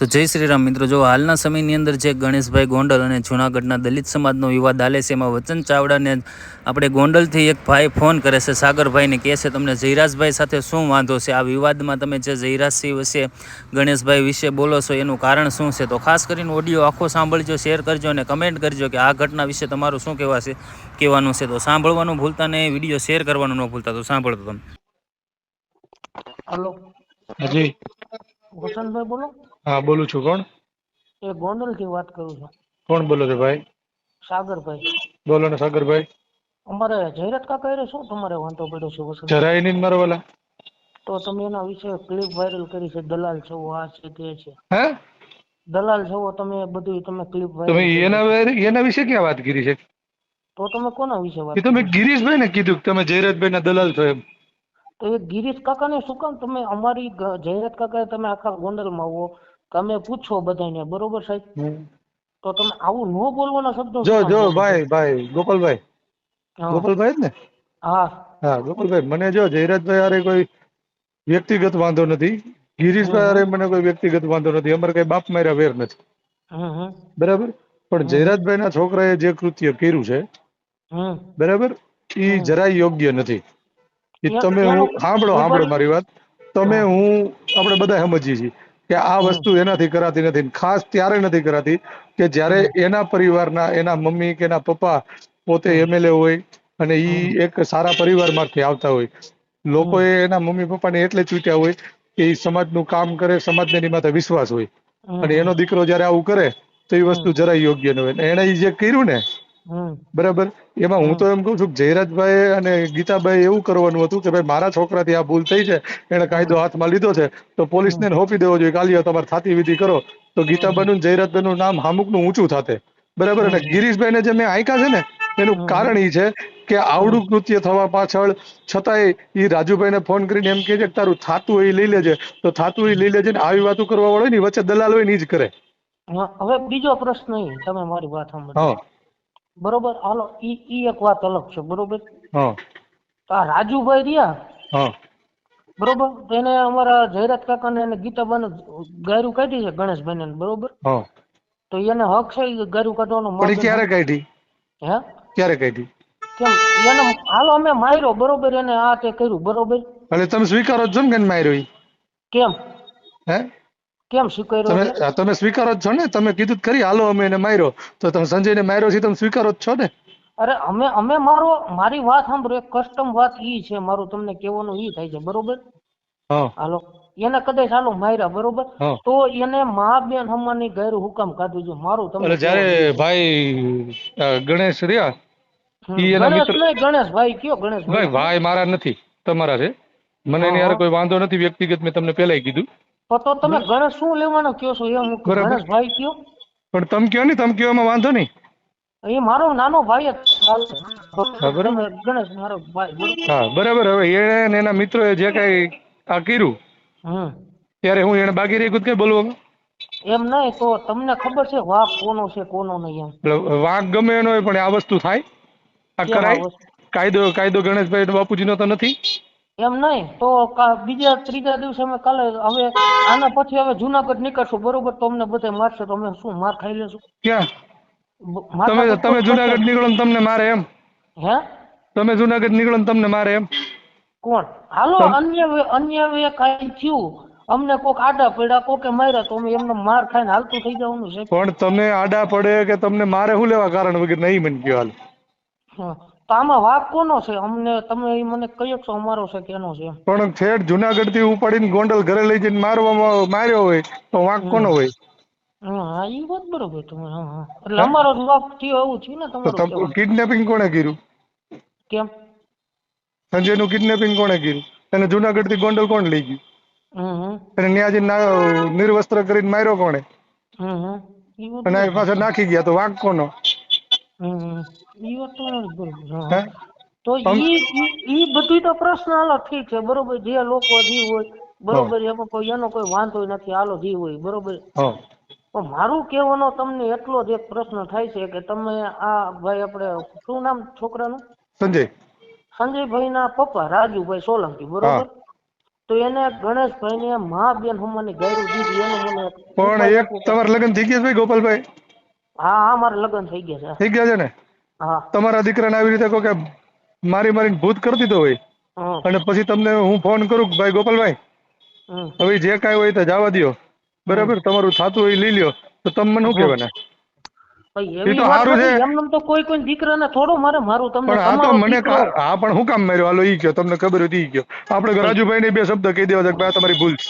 તો જય શ્રી રામ મિત્રો જો હાલના સમયની અંદર જે ગણેશભાઈ ગોંડલ અને જૂનાગઢના દલિત સમાજનો વિવાદ હાલે છે એમાં વચન ચાવડાને આપણે ગોંડલથી એક ભાઈ ફોન કરે છે સાગરભાઈને કહે છે તમને જયરાજભાઈ સાથે શું વાંધો છે? આ વિવાદમાં તમે જે જયરાજસિંહ વિશે ગણેશભાઈ વિશે બોલો છો એનું કારણ શું છે? તો ખાસ કરીને ઓડિયો આખો સાંભળજો શેર કરજો અને કમેન્ટ કરજો કે આ ઘટના વિશે તમારું શું કહેવા છે કહેવાનું છે. તો સાંભળવાનું ભૂલતા નહીં વીડિયો શેર કરવાનું ન ભૂલતા. તો સાંભળતો તમે. હલો. હાજી વસંતભાઈ બોલો. હા બોલું છું. કોણ? એ ગોંડલથી વાત કરું છું. કોણ બોલો છો ભાઈ? સાગરભાઈ. બોલો ને સાગરભાઈ. અમારે જયરત કાકા હારે શું તમારે વાંધો પડ્યો છે વસંત? જરાય નહીં મારો વાલા. તો તમે એના વિશે ક્લિપ વાયરલ કરી છે દલાલ છો આ છે તે છે. હે? દલાલ છો તમે બધું તમે ક્લિપ તમે એના એના વિશે ક્યાં વાત કરી છે? તો તમે કોના વિશે વાત તમે? ગિરીશભાઈ ને કીધું કે તમે જયરતભાઈ ના દલાલ છો એમ. તો એ ગિરીશ કાકાને શું કામ? તમે અમારી જયરત કાકા તમે આખા ગોંડલમાં આવો તમે પૂછો બધાને બરોબર સાહેબ? તો તમે આવું ન બોલવાના શબ્દો જો જો ભાઈ ભાઈ ગોપાલભાઈ. ગોપાલભાઈ જ ને? હા. હા ગોપાલભાઈ મને જો જયરાજભાઈ અરે કોઈ વ્યક્તિગત વાંધો નથી. ગિરીશભાઈ અરે મને કોઈ વ્યક્તિગત વાંધો નથી. અમારે કઈ બાપ માર્યા વેર નથી. બરાબર? પણ જયરાજભાઈ ના છોકરાએ જે કૃત્ય કર્યું છે બરાબર? એ જરાય યોગ્ય નથી. એ તમે હું સાંભળો સાંભળો મારી વાત. તમે હું. આપણે બધા સમજીએ છીએ. કે આ વસ્તુ એનાથી કરાતી નથી ખાસ ત્યારે નથી કરાતી કે જ્યારે એના પરિવારના એના મમ્મી કે એના પપ્પા પોતે એમએલએ હોય અને ઈ એક સારા પરિવારમાંથી આવતા હોય. લોકોએ એના મમ્મી પપ્પાને એટલે ચૂંટ્યા હોય કે ઈ સમાજનું કામ કરે સમાજને એની માથે વિશ્વાસ હોય. અને એનો દીકરો જ્યારે આવું કરે તો એ વસ્તુ જરાય યોગ્ય ન હોય. એને એણે જે કર્યું ને બરાબર? એમાં હું તો એમ કહું છું કે જયરાજભાઈ અને ગીતાભાઈ એવું કરવાનું હતું કે ભાઈ મારા છોકરાથી આ ભૂલ થઈ છે એને કાયદો હાથમાં લીધો છે તો પોલીસને હોપી દેવો જોઈએ કાલિયો તમારે થાતી વિધિ કરો. તો ગીતાબાઈનું ને જયરાજભાઈનું નામ હામુકનું ઊંચું થાતે. બરાબર? અને ગિરીશભાઈને જે મેં આંક્યા છે ને એનું કારણ એ છે કે આવડું કૃત્ય થવા પાછળ છતાંય રાજુભાઈ રાજુભાઈને ફોન કરીને એમ કે છે કે તારું થાતું એ લઈ લેજે. તો થાતું એ લઈ લેજે ને આવી વાતો કરવા વાળો ને વચ્ચે દલાલ હોય ને જ કરે. હવે બીજો પ્રશ્ન તમે મારી વાત સાંભળો. બરોબર? હાલો ઈ ઈ એક વાત અલગ છે બરોબર? હા. તો આ રાજુભાઈ રહ્યા? હા. બરોબર? એને અમારા જયરાજ કાકાને અને ગીતાબાને ગાયરું કાઢી છે ગણેશભાઈને બરોબર? હા. તો એને હક છે ગાયરું કાઢવાનો ક્યારે કાઢી? હે? ક્યારે કાઢી? કેમ? એને હાલો અમે માર્યો બરોબર? એને આ તે કર્યું બરોબર? એટલે તમે સ્વીકારો છો ને કે માર્યો કેમ? હે? કેમ સ્વીકાર્યો તમે તમે સ્વીકારો જ છો ને? તમે કીધું કરી હાલો અમે એને માર્યો. તો તમે સંજયને માર્યો છે તમે સ્વીકારો જ છો ને? અરે અમે અમે મારો મારી વાત સાંભળો એક કસ્ટમ વાત ઈ છે મારું તમને કહેવાનું ઈ થાય છે બરોબર? હાલો. એને કદાચ હાલો માર્યા બરોબર? તો એને મા બેન હમણાંની ગેરું હુકમ કાઢવું જોઈએ મારું તમને જયારે ભાઈ ગણેશ રહ્યા ગણેશ ઈ એના ગણેશ મિત્ર- કયો ભાઈ ભાઈ? મારા નથી તમારા છે. મને એની કોઈ વાંધો નથી વ્યક્તિગત મેં તમને પહેલાય કીધું. તો તમે ગણેશ શું લેવાનો કયો છો? એમ હું બરાબર. ગણેશભાઈ કયો. પણ તમે કયો ને? તમે કયો એમાં વાંધો નહીં. એ મારો નાનો ભાઈ બરાબર. ગણેશ મારો ભાઈ. હા બરાબર. હવે એને એના મિત્રોએ જે કાંઈ આ કર્યું ત્યારે હું એને બાકી રહી કઈ બોલવામાં એમ નહીં તો તમને ખબર છે વાંક કોનો છે કોનો નહીં એમ. વાંક ગમે એનો પણ આ વસ્તુ થાય. આ કરાય. કાયદો કાયદો ગણેશભાઈ બાપુજીનો તો નથી. એમ નહીં તો બીજા ત્રીજા દિવસે અમે કાલે હવે આના પછી હવે જુનાગઢ નીકળશું બરોબર? તો અમને બધા મારશે તો અમે શું માર ખાઈ લેશું? ક્યાં? તમે તમે જુનાગઢ નીકળો ને તમને મારે એમ. હે? તમે જુનાગઢ નીકળો ને તમને મારે એમ. કોણ? હાલો અન્ય અન્ય વે કાઈ થયું અમને કોક આડા પડ્યા કોકે માર્યા તો અમે એમને માર ખાઈને હાલતું થઈ જવાનું છે. પણ તમે આડા પડે કે તમને મારે શું લેવા કારણ વગર નહીં મને કયો હાલ? હં. તો આમાં વાક કોનો છે? અમને તમે મને કયો છો અમારો છે કેનો છે પણ છેડ જુનાગઢથી ઉપાડીને ગોંડલ ઘરે લઈ જઈને મારવામાં માર્યો હોય તો વાંક કોનો હોય? હા ઈ વાત બરોબર તમે હા હા. એટલે અમારો જ વાક થયો એવું થયું ને તો તમારું કિડનેપિંગ કોણે કર્યું? કેમ? સંજયનું કિડનેપિંગ કોણે કર્યું? એને જુનાગઢથી ગોંડલ કોણ લઈ ગયું? અને જઈને નિર્વસ્ત્ર કરીને માર્યો કોણે? અને આ પાછા નાખી ગયા તો વાંક કોનો? તો ઈ બધું તો પ્રશ્ન હાલો ઠીક છે. બરોબર જે લોકો જી હોય બરોબર એમાં કોઈ એનો કોઈ વાંધો નથી હાલો જી હોય બરોબર. પણ મારું કહેવાનો તમને એટલો જ એક પ્રશ્ન થાય છે કે તમે આ ભાઈ આપણે શું નામ છોકરાનું? સંજય. સંજયભાઈ ના પપ્પા રાજુભાઈ સોલંકી બરોબર? તો એને ગણેશભાઈને મા બેન હમણાંની ગાયું દીધી એનું મને પણ એક. તમારા લગ્ન થઈ ગયા છે ભાઈ ગોપાલભાઈ? હા હા મારે લગ્ન થઈ ગયા છે. થઈ ગયા છે ને? હા. તમારા દીકરાને આવી રીતે કહો કે મારી મારીને ભૂત કરી દીધો હોય અને પછી તમને હું ફોન કરું કે ભાઈ ગોપાલભાઈ હવે જે કાંઈ હોય તે જવા દ્યો. બરાબર? તમારું થતું હોય એ લઈ લ્યો. તો તમને મને શું કહેવાના? એ તો વાત છે. એમનેમ તો કોઈ કોઈ દીકરાને થોડો મારે મારું તમને પણ આ તો મને હા પણ હું કામ માર્યો? હાલો ઈ ગયો તમને ખબર હતી ઈ ગયો આપણે રાજુભાઈ ને બે શબ્દ કહી દેવા કે ભાઈ આ તમારી ભૂલ છે.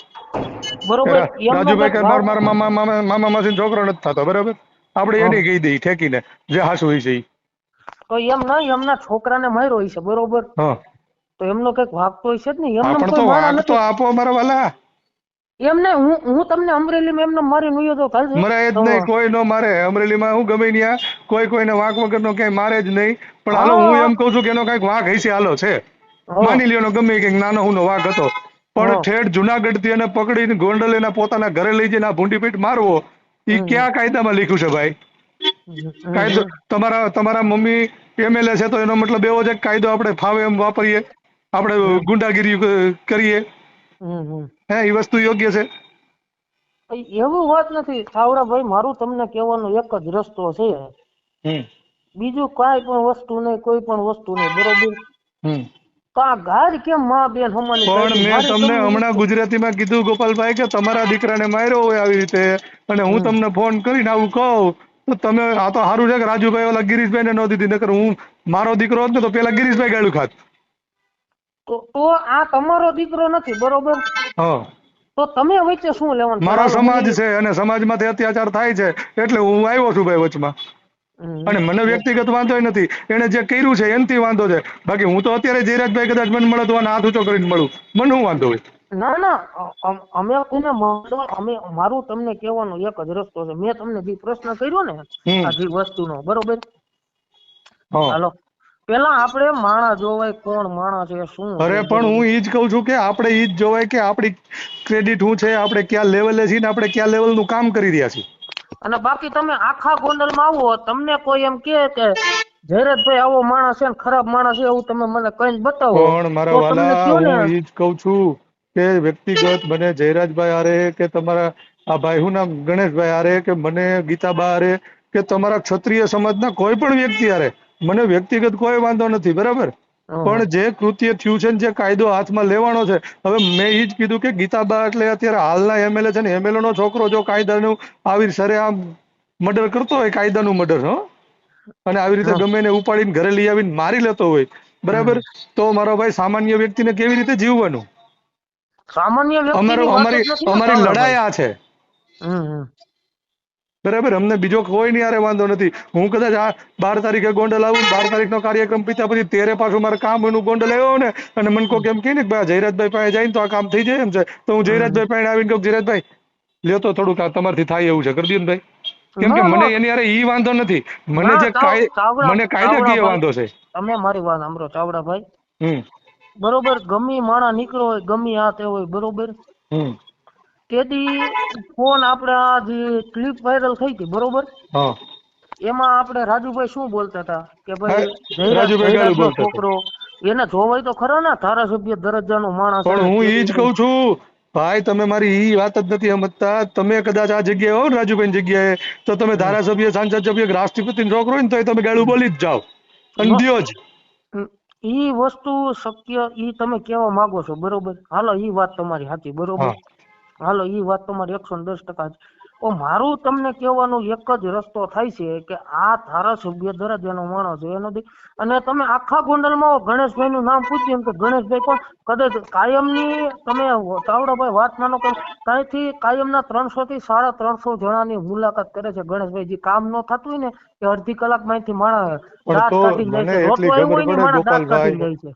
બરોબર. રાજુભાઈ કે મારા મામા મામા મામા માસી છોકરો નથી થતો. બરાબર? આપણે એને કહી દઈએ ઠેકીને જે હાસુ હોય છે ઈ. તો એમ નહીં એમના છોકરાને માર્યો છે બરોબર? હા. તો એમનો કંઈક વાગતો હશે જ નહીં હા, એમને પણ તો કોઈ મારા વાંક તો નથી. આપો મારા વાલા. એમને હું હું તમને અમરેલીમાં એમને મારી નુયો તો કાલ મરાય જ નહીં કોઈ નો મારે. અમરેલીમાં હું ગમે ત્યાં કોઈ કોઈને વાંક વગરનો ક્યાંય મારે જ નહીં. પણ હાલો હા. હું એમ કહું છું કે એનો કંઈક વાંક હશે હાલો છે. હા. માની લ્યો એનો ગમે કંઈક નાનો હુનો વાંક હતો. પણ હા. ઠેઠ જુનાગઢથી એને પકડીને ગોંડલ એના પોતાના ઘરે લઈ જઈને આ ભૂંડી પીઠ મારવો ઈ કયા કાયદામાં લખ્યું છે ભાઈ? કાયદો તમારા તમારા મમ્મી એમએલએ છે તો એનો મતલબ એવો છે કાયદો આપણે ફાવે એમ વાપરીએ આપણે ગુંડાગીરી કરીએ. હમ, હમ. હે એ વસ્તુ યોગ્ય છે? એવું વાત નથી. સાવરાભાઈ મારું તમને કહેવાનો એક જ રસ્તો છે. હમ. બીજું કાંઈ પણ વસ્તુ નહીં કોઈ પણ વસ્તુ નહીં. બરોબર? આ કેમ માં બેન હમાની પણ મેં તમને હમણાં ગુજરાતીમાં કીધું ગોપાલભાઈ કે તમારા દીકરાને માર્યો હોય આવી રીતે. અને હું તમને ફોન કરીને આવું કહું તો તમે આ તો સારું છે કે રાજુભાઈ ઓલા ગિરીશભાઈને ન દીધી નકર હું મારો દીકરો હોત ને તો પેલા ગિરીશભાઈ ગાળું ખાત. તો તો આ તમારો દીકરો નથી બરોબર? હા. તો તમે વચ્ચે શું લેવાનું? મારો સમાજ છે અને સમાજમાંથી અત્યાચાર થાય છે એટલે હું આવ્યો છું ભાઈ વચમાં. અને મને વ્યક્તિગત વાંધો નથી. એને જે કર્યું છે એનથી વાંધો છે. બાકી હું તો અત્યારે જયરાજભાઈ કદાચ મને મળે તો હાથ ઊંચો કરીને મળું. મને શું વાંધો હોય? ના ના. અમે કોને મળો અમે મારું તમને કહેવાનો એક જ રસ્તો છે. મેં તમને જે પ્રશ્ન કર્યો ને. આ જે વસ્તુનો બરોબર? હા. હાલો. પેલા આપણે માણસ જોવાય કોણ માણસ છે શું અરે પણ હું ઈ જ કહું છું કે આપણે ઈ જ જોવાય કે આપણી ક્રેડિટ શું છે આપણે ક્યાં લેવલે છીએ ને આપણે લેવલ લેવલનું કામ કરી રહ્યા છીએ. અને બાકી તમે આખા ગોંડલમાં આવો તમને કોઈ એમ કે કે જયરાજભાઈ આવો માણસ છે ને ખરાબ માણસ છે એવું તમે મને કઈ બતાવો પણ મારા વાલા હું ઈ જ કહું છું કે વ્યક્તિગત મને જયરાજભાઈ હારે કે તમારા આ ભાઈ હું નામ ગણેશભાઈ હારે કે મને ગીતાબા આરે કે તમારા ક્ષત્રિય સમાજના કોઈ પણ વ્યક્તિ હારે મને વ્યક્તિગત કોઈ વાંધો નથી બરાબર. પણ જે કૃત્ય થયું છે ને જે કાયદો હાથમાં લેવાનો છે હવે મેં એ જ કીધું કે ગીતાબા એટલે અત્યારે હાલના એમએલએ છે ને એમએલએ નો છોકરો જો કાયદાનું આવી સરેઆમ મર્ડર કરતો હોય કાયદાનું મર્ડર હો. અને આવી રીતે ગમે એને ઉપાડીને ઘરે લઈ આવીને મારી લેતો હોય બરાબર? તો મારો ભાઈ સામાન્ય વ્યક્તિને કેવી રીતે જીવવાનું? સામાન્ય અમારો અમારી લડાઈ આ છે. બરાબર? અમને બીજો કોઈ ની હારે વાંધો નથી. હું કદાચ આ બાર તારીખે ગોંડલ આવું બાર તારીખનો કાર્યક્રમ પીતા પછી તેરે પાછું મારે કામ એનું ગોંડલ આવ્યો ને અને મને કોઈ એમ કહે ને ભાઈ જયરાજભાઈ પાસે જઈને તો આ કામ થઈ જાય એમ છે. તો હું જયરાજભાઈ પાસે આવીને કહું જયરાજભાઈ લ્યો તો થોડુંક આ તમારથી થાય એવું છે. કરી દો ને ભાઈ. કેમ કે મને એની હારે ઈ વાંધો નથી. મને જે ચાવડા- મને કાયદાકીય ચાવડા વાંધો છે. તમે મારી વાત સાંભળો ચાવડાભાઈ હમ. બરોબર ગમી માણા નીકળો હોય ગમી આ તે હોય બરોબર? હમ. તેથી ફોન આપણા જે ક્લિપ વાયરલ થઈ હતી બરોબર? એમાં આપણે રાજુભાઈ શું બોલતા હતા? કે ભાઈ રાજુભાઈ. છોકરો એને જોવાય તો ખરો ને ધારાસભ્ય દરજ્જાનો માણસ પણ હું એ જ કહું છું ભાઈ તમે મારી ઈ વાત જ નથી સમજતા. તમે કદાચ આ જગ્યાએ હો ને રાજુભાઈ જગ્યાએ તો તમે ધારાસભ્ય સાંસદ સભ્ય રાષ્ટ્રપતિ છોકરો હોય ને તો તમે ગાળું બોલી જ જાઓ. અને જ. ઈ વસ્તુ શક્ય ઈ તમે કેવા માંગો છો બરોબર? હાલો ઈ વાત તમારી સાચી બરોબર. હાલો એ વાત તમારી એકસો દસ ટકા છે મારું તમને કહેવાનું એક જ રસ્તો થાય છે કે આ ધારાસભ્ય દરજ્જાનો માણસ છે એનો દી- અને તમે આખા ગોંડલમાં ગણેશભાઈ નું નામ પૂછ્યું કે ગણેશભાઈ કોણ? કદાચ કાયમની તમે ચાવડાભાઈ વાત માનો કે કાંઈથી કાયમના ત્રણસો થી સાડા ત્રણસો જણાની મુલાકાત કરે છે ગણેશભાઈ. જે કામ ન થતું હોય ને એ અડધી કલાકમાં માંથી માણસ દાંત કાઢી મને જાય છે. એટલી રોટલો એવો ખબર હોય ને પડે માણસ દાંત કાઢી જાય છે.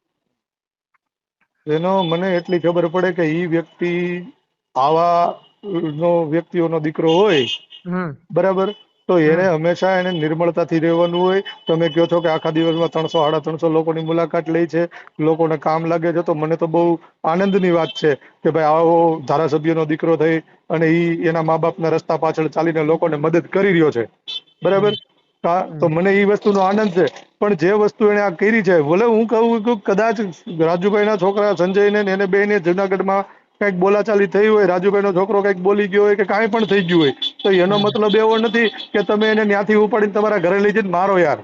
એનો મને એટલી ખબર પડે કે એ વ્યક્તિ આવા નો વ્યક્તિઓનો દીકરો હોય બરાબર? તો એને હંમેશા એને નિર્મળતાથી રહેવાનું હોય. તમે કહો છો કે આખા દિવસમાં ત્રણસો સાડા ત્રણસો લોકોની મુલાકાત લે છે લોકોને કામ લાગે છે તો મને તો બહુ આનંદની વાત છે કે ભાઈ આવો ધારાસભ્યનો દીકરો થઈ અને એ એના મા બાપના રસ્તા પાછળ ચાલીને લોકોને મદદ કરી રહ્યો છે. બરાબર? તો મને એ વસ્તુનો આનંદ છે. પણ જે વસ્તુ એને આ કરી છે ભલે હું કહું કે કદાચ રાજુભાઈના છોકરા સંજયને એને બેને જુનાગઢમાં કંઈક બોલાચાલી થઈ હોય રાજુભાઈનો છોકરો કંઈક બોલી ગયો હોય કે કાંઈ પણ થઈ ગયું હોય તો એનો મતલબ એવો નથી કે તમે એને ત્યાંથી ઉપાડીને તમારા ઘરે લઈ જઈને મારો યાર.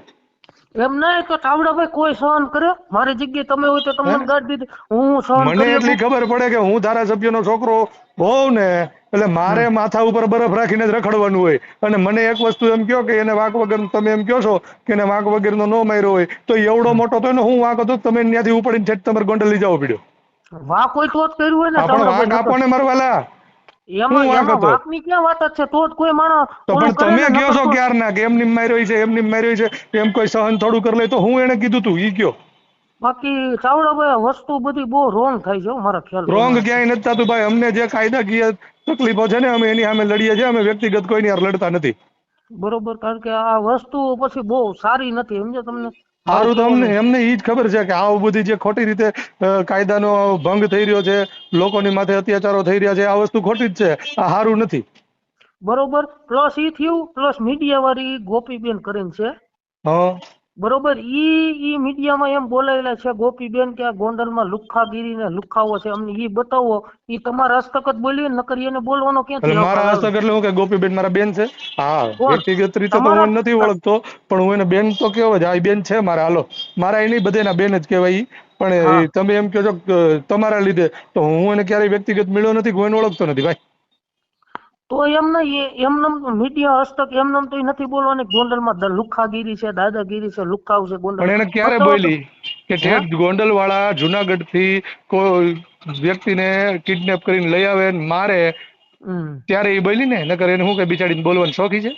એમ નહીં તો ચાવડાભાઈ કોઈ સહન કર્યો મારી જગ્યાએ તમે હોય તો તમને ગાડી દીધી હું સહન મને એટલી ખબર પડે કે હું ધારાસભ્યનો છોકરો હોઉં ને એટલે મારે માથા ઉપર બરફ રાખીને જ રખડવાનું હોય. અને મને એક વસ્તુ એમ કહો કે એને વાંક વગર તમે એમ કહો છો કે એને વાંક વગરનો નો માર્યો હોય તો એવડો મોટો તો એનો હું વાંક હતો તમે ત્યાંથી ઉપાડીને છેટ તમારે ગોંડલ લઈ જવો પડ્યો. વાંક હોય તો જ કર્યું હોય ને આપણે વાક આપણને મરવાલા. એમાં હતો? ક્યાં વાત જ છે? તો જ કોઈ માણસ તો પણ તમે કહો છો ક્યાર ના કે એમની માર્યો છે એમની માર્યો છે એમ કોઈ સહન થોડું કરી લે તો હું એને કીધું તું ઈ કયો? બાકી ચાવડા ભાઈ વસ્તુ બધી બહુ રોંગ થાય છે મારા ખ્યાલ રોંગ ક્યાંય નથી થતું ભાઈ. અમને જે કાયદાકીય તકલીફો છે ને અમે એની સામે લડીએ છીએ અમે વ્યક્તિગત કોઈની હાર લડતા નથી. બરોબર કારણ કે આ વસ્તુ પછી બહુ સારી નથી. સમજો તમને સારું તો અમને એમને ઈ જ ખબર છે કે આ બધી જે ખોટી રીતે કાયદાનો ભંગ થઈ રહ્યો છે લોકોની માથે અત્યાચારો થઈ રહ્યા છે આ વસ્તુ ખોટી જ છે આ સારું નથી. બરોબર પ્લસ ઈ થયું પ્લસ મીડિયા વાળી ગોપીબેન કરીને છે. હા. બરોબર ઈ ઈ મીડિયામાં એમ બોલાયેલા છે ગોપીબેન કે આ ગોંડલમાં લુખાગીરી ને લુખાવો છે અમને ઈ બતાવો ઈ તમારા હસ્તક જ બોલીએ કરી નકર એને બોલવાનો ક્યાંથી મારા હસ્તક એટલે હું કે ગોપીબેન મારા બેન છે? હા વ્યક્તિગત રીતે તો હું નથી ઓળખતો પણ હું એને બેન તો કેવો જ આ બેન છે મારા હાલો. મારા એની બધેના બેન જ કહેવાય. પણ તમે એમ કહો છો કે તમારા લીધે તો હું એને ક્યારેય વ્યક્તિગત મળ્યો નથી કે હું એને ઓળખતો નથી ભાઈ. તો એમ નહીં એમનેમ મીડિયા હસ્તક એમને તો નથી બોલવાની ગોંડલમાં લુખ્ખાગીરી છે દાદાગીરી છે લુખાવ છે ગોંડલ. પણ એને ક્યારે બોલી કે ઠેક ગોંડલ વાળા જુનાગઢથી કોઈ વ્યક્તિને કિડનેપ કરીને લઈ આવે ને મારે ત્યારે એ બોલી ને? નકર એને હું કે બિચારીને બોલવાની શોખી છે.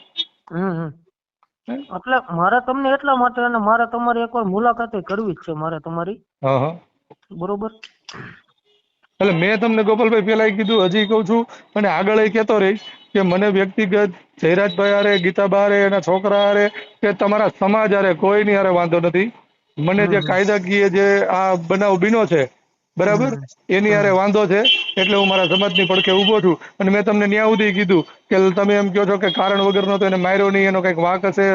એટલે મારે તમને એટલા માટે અને મારે તમારી એકવાર મુલાકાતે કરવી જ છે મારે તમારી. બરોબર? એટલે મેં તમને ગોપાલભાઈ પેલા કીધું હજી કહું છું અને આગળ એ કહેતો રહીશ કે મને વ્યક્તિગત જયરાજભાઈ હારે ગીતાબા હારે એના છોકરા હારે કે તમારા સમાજ હારે કોઈની હારે વાંધો નથી. મને જે કાયદાકીય જે આ બનાવ બીનો છે બરાબર? એની હારે વાંધો છે એટલે હું મારા સમાજની પડખે ઊભો છું. અને મેં તમને ન્યા સુધી કીધું કે તમે એમ કહો છો કે કારણ વગરનો તો એને માર્યો નહીં એનો કંઈક વાંક હશે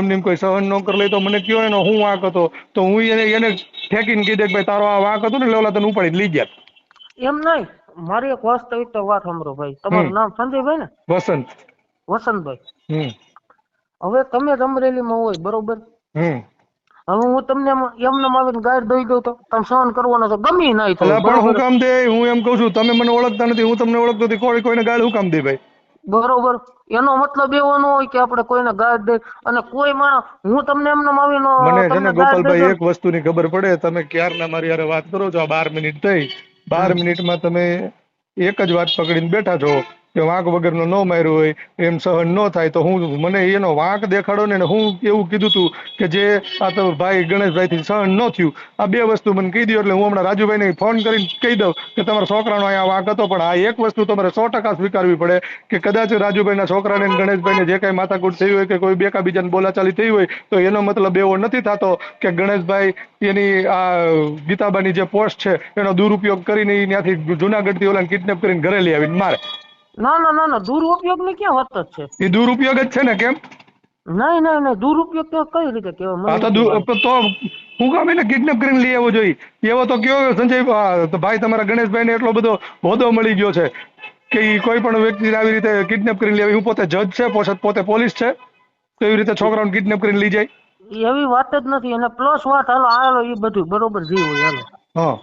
એમને એમ કોઈ સહન ન કરી લે તો મને કયો એનો હું વાંક હતો? તો હું એને એને ઠેકીને કીધે કે ભાઈ તારો આ વાંક હતો ને એટલે ઓલા તને ઉપાડી લઈ ગયા. એમ નહીં. મારી એક વાસ્તવિક વાત સાંભળો ભાઈ. તમારું નામ સંજયભાઈ ને? વસંત. વસંતભાઈ. હવે તમે જ અમરેલીમાં હોય બરોબર? હવે હું તમને એમ- એમને આવીને ગાઈડ દઈ દઉં તો તમે સહન કરવાનો છો ગમે નહીં થાય. પણ હું કામ દે? હું એમ કહું છું તમે મને ઓળખતા નથી હું તમને ઓળખતો નથી. કોઈ કોઈને ગાળ હું કામ દે ભાઈ? બરોબર. એનો મતલબ એવો ન હોય કે આપણે કોઈને ગાઈડ દે અને કોઈ માણસ હું તમને એમને આવીને મને ગોપાલભાઈ એક વસ્તુની ખબર પડે. તમે ક્યારના મારી હારે વાત કરો છો? આ બાર મિનિટ થઈ. બાર મિનિટમાં તમે એક જ વાત પકડીને બેઠા છો. કે વાંક વગરનો ન માર્યો હોય, એમ સહન ન થાય, તો હું મને એનો વાંક દેખાડો ને હું એવું કીધું તું કે જે આ તો ભાઈ ગણેશભાઈથી સહન ન થયું. આ બે વસ્તુ મને કહી દો એટલે હું હમણાં રાજુભાઈને ફોન કરીને કહી દઉં કે તમારા છોકરાનો અહીંયા વાંક હતો, પણ આ એક વસ્તુ તમારે સો ટકા સ્વીકારવી પડે કે કદાચ રાજુભાઈના છોકરાને ગણેશભાઈને જે કાંઈ માથાકૂટ થઈ હોય કે કોઈ બેકા બીજાને બોલાચાલી થઈ હોય, તો એનો મતલબ એવો નથી થતો કે ગણેશભાઈ એની આ ગીતાબાની જે પોસ્ટ છે, એનો દુરુપયોગ કરીને ત્યાંથી જુનાગઢથી ઓલાને કિડનેપ કરીને ઘરે લઈ આવીને મારે. ના ના ના ના દુરુપયોગની ક્યાં વાત જ છે? એ દુરુપયોગ જ છે ને કેમ? નહીં નહીં નહીં દુરુપયોગ તો કઈ રીતે કહેવાય? તો તો હું કામ એને કિડનેપ કરીને લઈ આવવો જોઈએ. એવો તો કયો સંજય ભાઈ તમારા ગણેશભાઈ ને એટલો બધો હોદો મળી ગયો છે કે ઈ કોઈ પણ વ્યક્તિને આવી રીતે કિડનેપ કરીને લઈ આવે. હું પોતે જજ છે પોતે પોતે પોલીસ છે. તો એવી રીતે છોકરાઓને કિડનેપ કરીને લઈ જાય. એવી વાત જ નથી. અને પ્લસ વાત હાલો હાલો એ બધું બરોબર જે હોય હાલો. હા.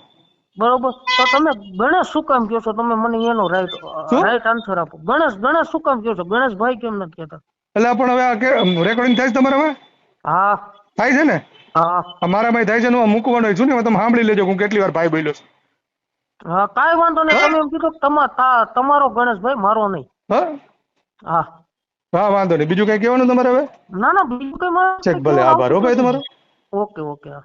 બરોબર? તો તમે ગણેશ શું કામ કહો છો? તમે મને એનો રાઈટ રાઈટ આન્સર આપો. ગણેશ ગણેશ શું કામ કહો છો? ગણેશભાઈ કેમ નથી કહેતા? એટલે પણ હવે રેકોર્ડિંગ થાય છે તમારે હવે? હા. થાય છે ને? હા. આ મારામાં થાય છે ને હું મૂકવાનો છું ને તમે સાંભળી લેજો હું કેટલી વાર ભાઈ બોલ્યો છું. હા કાંઈ વાંધો નહીં. તમે એમ કીધું તમારો ગણેશભાઈ મારો નહીં. હા? હા. વાંધો નહીં. બીજું કઈ કહેવાનું તમારે હવે? ના ના બીજું કઈ મારે ભલે. આભાર હો ભાઈ તમારો. ઓકે ઓકે હા.